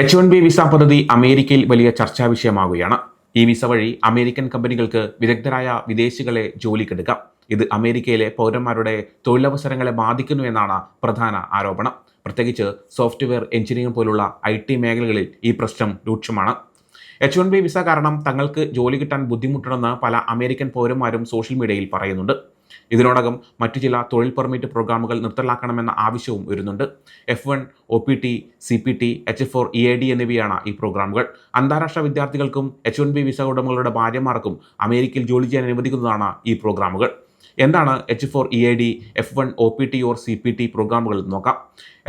H one B visa പദ്ധതി അമേരിക്കയിൽ വലിയ ചർച്ചാ വിഷയമാകുകയാണ് ഈ വിസ വഴി അമേരിക്കൻ കമ്പനികൾക്ക് വിദഗ്ധരായ വിദേശികളെ ജോലിക്കെടുക്കാം. ഇത് അമേരിക്കയിലെ പൗരന്മാരുടെ തൊഴിലവസരങ്ങളെ ബാധിക്കുന്നു എന്നാണ് പ്രധാന ആരോപണം. പ്രത്യേകിച്ച് സോഫ്റ്റ്വെയർ എഞ്ചിനീയറിംഗ് പോലുള്ള ഐ ടി മേഖലകളിൽ ഈ പ്രശ്നം രൂക്ഷമാണ്. എച്ച് വൺ ബി വിസ കാരണം തങ്ങൾക്ക് ജോലി കിട്ടാൻ ബുദ്ധിമുട്ടുണ്ടെന്ന് പല അമേരിക്കൻ പൗരന്മാരും സോഷ്യൽ മീഡിയയിൽ പറയുന്നുണ്ട്. ഇതിനോടകം മറ്റു ചില തൊഴിൽ പെർമിറ്റ് പ്രോഗ്രാമുകൾ നിർത്തലാക്കണമെന്ന ആവശ്യവും വരുന്നുണ്ട്. F one O P T C P T H four E A D എന്നിവയാണ് ഈ പ്രോഗ്രാമുകൾ. അന്താരാഷ്ട്ര വിദ്യാർത്ഥികൾക്കും എച്ച് വൺ ബി വിസ ഉടമകളുടെ ഭാര്യമാർക്കും അമേരിക്കയിൽ ജോലി ചെയ്യാൻ അനുവദിക്കുന്നതാണ് ഈ പ്രോഗ്രാമുകൾ. എന്താണ് H four E A D F one O P T or C P T പ്രോഗ്രാമുകൾ നോക്കാം.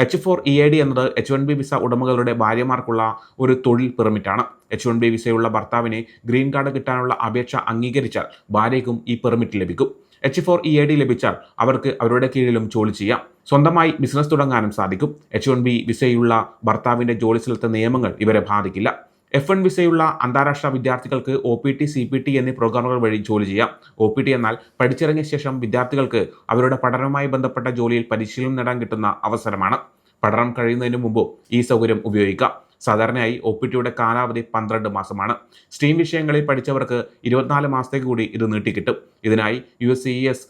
H four E A D എന്നത് എച്ച് വൺ ബി വിസ ഉടമകളുടെ ഭാര്യമാർക്കുള്ള ഒരു തൊഴിൽ പെർമിറ്റാണ്. എച്ച് വൺ ബി വിസയുള്ള ഭർത്താവിനെ ഗ്രീൻ കാർഡ് കിട്ടാനുള്ള അപേക്ഷ അംഗീകരിച്ചാൽ ഭാര്യയ്ക്കും ഈ പെർമിറ്റ് ലഭിക്കും. H four E A D ലഭിച്ചാൽ അവർക്ക് അവരുടെ കീഴിലും ജോലി ചെയ്യാം. സ്വന്തമായി ബിസിനസ് തുടങ്ങാനും സാധിക്കും. എച്ച് വൺ ബി വിസയുള്ള ഭർത്താവിന്റെ ജോലി സ്ഥലത്തെ നിയമങ്ങൾ ഇവരെ ബാധിക്കില്ല. എഫ് എൻ വിസയുള്ള അന്താരാഷ്ട്ര വിദ്യാർത്ഥികൾക്ക് O P T C P T എന്നീ പ്രോഗ്രാമുകൾ വഴി ജോലി ചെയ്യാം. ഒ പി ടി എന്നാൽ പഠിച്ചിറങ്ങിയ ശേഷം വിദ്യാർത്ഥികൾക്ക് അവരുടെ പഠനവുമായി ബന്ധപ്പെട്ട ജോലിയിൽ പരിശീലനം നേടാൻ കിട്ടുന്ന അവസരമാണ്. പഠനം കഴിയുന്നതിന് മുമ്പ് ഈ സൗകര്യം ഉപയോഗിക്കാം. സാധാരണയായി ഒ പി ടിയുടെ കാലാവധി പന്ത്രണ്ട് മാസമാണ്. സ്റ്റീം വിഷയങ്ങളിൽ പഠിച്ചവർക്ക് ഇരുപത്തിനാല് മാസത്തേക്ക് കൂടി ഇത് നീട്ടിക്കിട്ടും. ഇതിനായി യു എസ് സി എസ്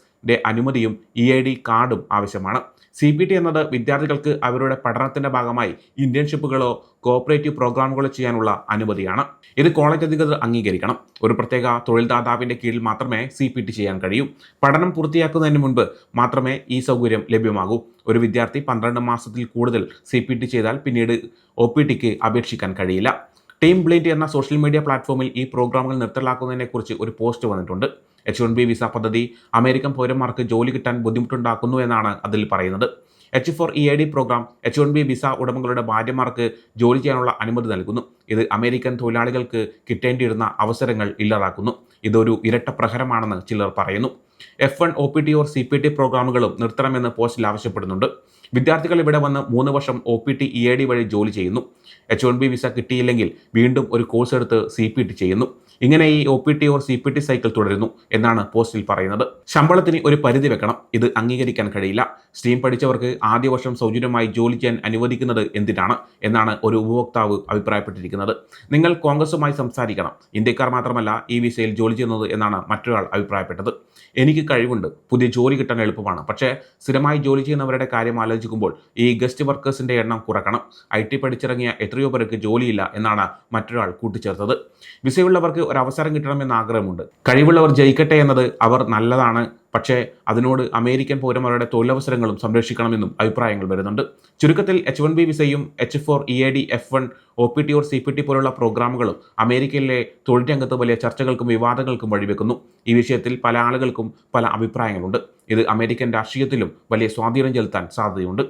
അനുമതിയും ഇ ഐ ഡി കാർഡും ആവശ്യമാണ്. സി പി ടി എന്നത് വിദ്യാർത്ഥികൾക്ക് അവരുടെ പഠനത്തിന്റെ ഭാഗമായി ഇന്റേൺഷിപ്പുകളോ കോപ്പറേറ്റീവ് പ്രോഗ്രാമുകളോ ചെയ്യാനുള്ള അനുമതിയാണ്. ഇത് കോളേജ് അധികൃതർ അംഗീകരിക്കണം. ഒരു പ്രത്യേക തൊഴിൽദാതാവിന്റെ കീഴിൽ മാത്രമേ സി പി ടി ചെയ്യാൻ കഴിയൂ. പഠനം പൂർത്തിയാക്കുന്നതിന് മുൻപ് മാത്രമേ ഈ സൗകര്യം ലഭ്യമാകൂ. ഒരു വിദ്യാർത്ഥി പന്ത്രണ്ട് മാസത്തിൽ കൂടുതൽ സി പി ടി ചെയ്താൽ പിന്നീട് ഒ പി ടിക്ക് അപേക്ഷിക്കാൻ കഴിയില്ല. ടീം ബ്ലിൻഡ് എന്ന സോഷ്യൽ മീഡിയ പ്ലാറ്റ്ഫോമിൽ ഈ പ്രോഗ്രാമുകൾ നിർത്തലാക്കുന്നതിനെക്കുറിച്ച് ഒരു പോസ്റ്റ് വന്നിട്ടുണ്ട്. എച്ച് വൺ ബി വിസ പദ്ധതി അമേരിക്കൻ പൗരന്മാർക്ക് ജോലി കിട്ടാൻ ബുദ്ധിമുട്ടുണ്ടാക്കുന്നു എന്നാണ് അതിൽ പറയുന്നത്. H four E A D program H one B visa ഉടമകളുടെ ഭാര്യമാർക്ക് ജോലി ചെയ്യാനുള്ള അനുമതി നൽകുന്നു. ഇത് അമേരിക്കൻ തൊഴിലാളികൾക്ക് കിട്ടേണ്ടിയിരുന്ന അവസരങ്ങൾ ഇല്ലാതാക്കുന്നു. ഇതൊരു ഇരട്ട പ്രഹരമാണെന്ന് ചിലർ പറയുന്നു. F one O P T or C P T പ്രോഗ്രാമുകളും നിർത്തണമെന്ന് പോസ്റ്റിൽ ആവശ്യപ്പെടുന്നുണ്ട്. വിദ്യാർത്ഥികൾ ഇവിടെ വന്ന് മൂന്ന് വർഷം O P T E D വഴി ജോലി ചെയ്യുന്നു. എച്ച് വൺ ബി വിസ കിട്ടിയില്ലെങ്കിൽ വീണ്ടും ഒരു കോഴ്സ് എടുത്ത് സി പി ടി ചെയ്യുന്നു. ഇങ്ങനെ ഈ O P T or C P T cycle തുടരുന്നു എന്നാണ് പോസ്റ്റിൽ പറയുന്നത്. ശമ്പളത്തിന് ഒരു പരിധി വെക്കണം. ഇത് അംഗീകരിക്കാൻ കഴിയില്ല. സ്ട്രീം പഠിച്ചവർക്ക് ആദ്യ വർഷം സൗജന്യമായി ജോലി ചെയ്യാൻ അനുവദിക്കുന്നത് എന്തിനാണ് എന്നാണ് ഒരു ഉപഭോക്താവ് അഭിപ്രായപ്പെട്ടിരിക്കുന്നത്. നിങ്ങൾ കോൺഗ്രസുമായി സംസാരിക്കണം. ഇന്ത്യക്കാർ മാത്രമല്ല ഈ വിസയിൽ ജോലി ചെയ്യുന്നത് എന്നാണ് മറ്റൊരാൾ അഭിപ്രായപ്പെട്ടത്. എനിക്ക് കഴിവുണ്ട്. പുതിയ ജോലി കിട്ടാൻ എളുപ്പമാണ്. പക്ഷേ സ്ഥിരമായി ജോലി ചെയ്യുന്നവരുടെ കാര്യം ആലോചിക്കുമ്പോൾ ഈ ഗസ്റ്റ് വർക്കേഴ്സിന്റെ എണ്ണം കുറക്കണം. ഐ ടി പഠിച്ചിറങ്ങിയ എത്രയോ പേർക്ക് ജോലിയില്ല എന്നാണ് മറ്റൊരാൾ കൂട്ടിച്ചേർത്തത്. വിസയുള്ളവർക്ക് ഒരു അവസരം കിട്ടണമെന്ന് ആഗ്രഹമുണ്ട്. കഴിവുള്ളവർ ജയിക്കട്ടെ എന്നത് അവർ നല്ലതാണ്. പക്ഷേ അതിനോട് അമേരിക്കൻ പൗരന്മാരുടെ തൊഴിലവസരങ്ങളും സംരക്ഷിക്കണമെന്നും അഭിപ്രായങ്ങൾ വരുന്നുണ്ട്. ചുരുക്കത്തിൽ എച്ച് വൺ ബി വിസയും H four E A D F one O P T or C P T പോലുള്ള പ്രോഗ്രാമുകളും അമേരിക്കയിലെ തൊഴിൽ രംഗത്ത് വലിയ ചർച്ചകൾക്കും വിവാദങ്ങൾക്കും വഴിവെക്കുന്നു. ഈ വിഷയത്തിൽ പല ആളുകൾക്കും പല അഭിപ്രായങ്ങളുണ്ട്. ഇത് അമേരിക്കൻ രാഷ്ട്രീയത്തിലും വലിയ സ്വാധീനം ചെലുത്താൻ സാധ്യതയുണ്ട്.